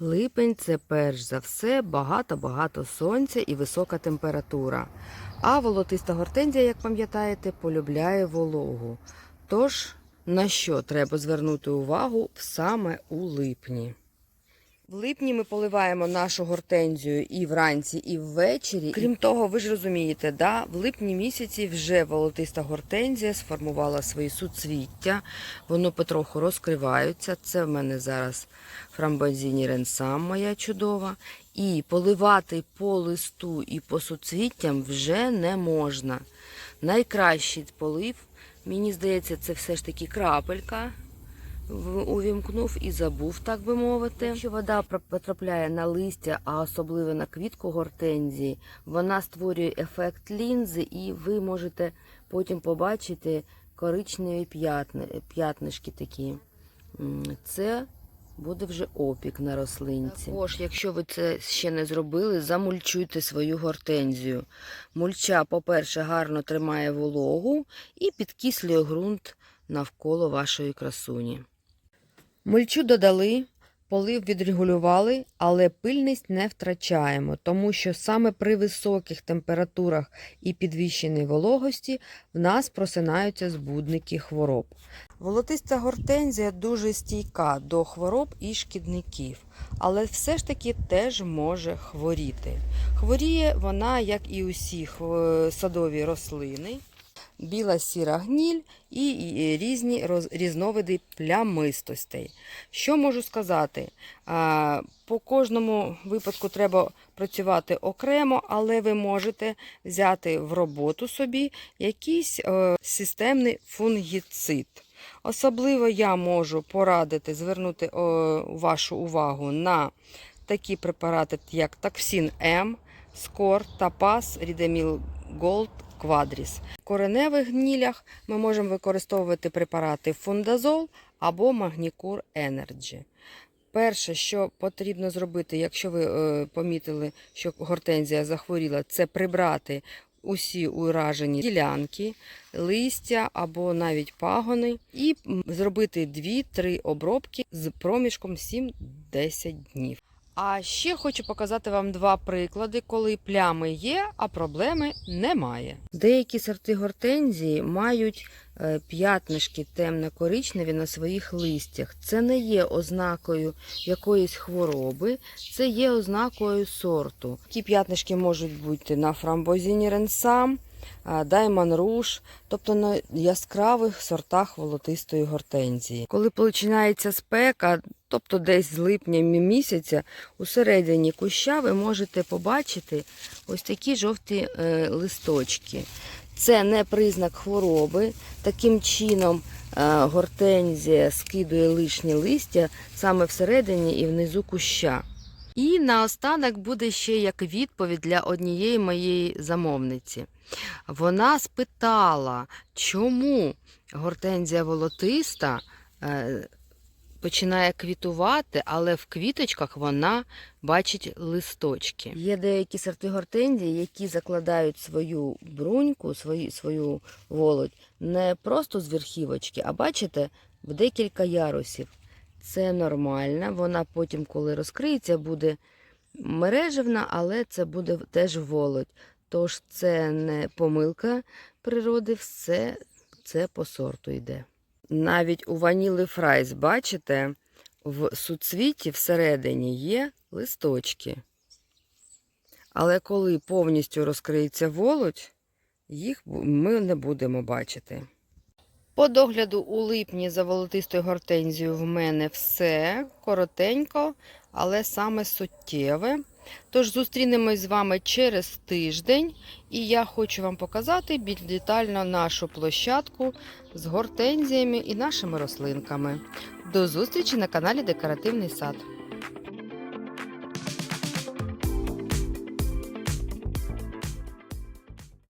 Липень це перш за все багато-багато сонця і висока температура. А волотиста гортензія, як пам'ятаєте, полюбляє вологу. Тож, на що треба звернути увагу саме у липні? В липні ми поливаємо нашу гортензію і вранці, і ввечері. Крім того, ви ж розумієте, да? в липні місяці вже волотиста гортензія сформувала свої суцвіття, воно потроху розкриваються. Це в мене зараз фрамбозіні ренсам моя чудова. І поливати по листу і по суцвіттям вже не можна. Найкращий полив, мені здається, це все ж таки крапелька увімкнув і забув, так би мовити. Якщо вода потрапляє на листя, а особливо на квітку гортензії, вона створює ефект лінзи, і ви можете потім побачити коричневі п'ятни, п'ятнишки такі. Це буде вже опік на рослинці. Також, якщо ви це ще не зробили, замульчуйте свою гортензію. Мульча, по-перше, гарно тримає вологу і підкислює ґрунт навколо вашої красуні. Мульчу додали, полив відрегулювали, але пильність не втрачаємо, тому що саме при високих температурах і підвищеній вологості в нас просинаються збудники хвороб. Волотиста гортензія дуже стійка до хвороб і шкідників, але все ж таки теж може хворіти. Хворіє вона, як і усі садові рослини біла сіра гніль і, різні різновиди плямистостей. Що можу сказати? По кожному випадку треба працювати окремо, але ви можете взяти в роботу собі якийсь е, системний фунгіцид. Особливо я можу порадити звернути вашу увагу на такі препарати, як Таксін М, Скор, Тапас, Рідеміл Голд, Квадріс. В кореневих гнілях ми можемо використовувати препарати Фундазол або Магнікур Енерджі. Перше, що потрібно зробити, якщо ви е, помітили, що гортензія захворіла, це прибрати усі уражені ділянки, листя або навіть пагони, і зробити 2-3 обробки з проміжком 7-10 днів. А ще хочу показати вам два приклади, коли плями є, а проблеми немає. Деякі сорти гортензії мають е, п'ятнишки темно-коричневі на своїх листях. Це не є ознакою якоїсь хвороби, це є ознакою сорту. Ті п'ятнишки можуть бути на фрамбозіні ренсам, даймон руш, тобто на яскравих сортах волотистої гортензії. Коли починається спека, тобто десь з липня місяця, у середині куща ви можете побачити ось такі жовті е, листочки. Це не признак хвороби. Таким чином е, гортензія скидує лишнє листя саме всередині і внизу куща. І наостанок буде ще як відповідь для однієї моєї замовниці. Вона спитала, чому гортензія волотиста е, починає квітувати, але в квіточках вона бачить листочки. Є деякі сорти гортензії, які закладають свою бруньку, свою, свою володь не просто з верхівочки, а бачите, в декілька ярусів. Це нормально. Вона потім, коли розкриється, буде мережевна, але це буде теж володь. Тож це не помилка природи, все це по сорту йде. Навіть у ваніли фрайс, бачите, в суцвіті всередині є листочки. Але коли повністю розкриється володь, їх ми не будемо бачити. По догляду у липні за волотистою гортензією в мене все коротенько, але саме суттєве. Тож зустрінемось з вами через тиждень, і я хочу вам показати більш детально нашу площадку з гортензіями і нашими рослинками. До зустрічі на каналі Декоративний сад.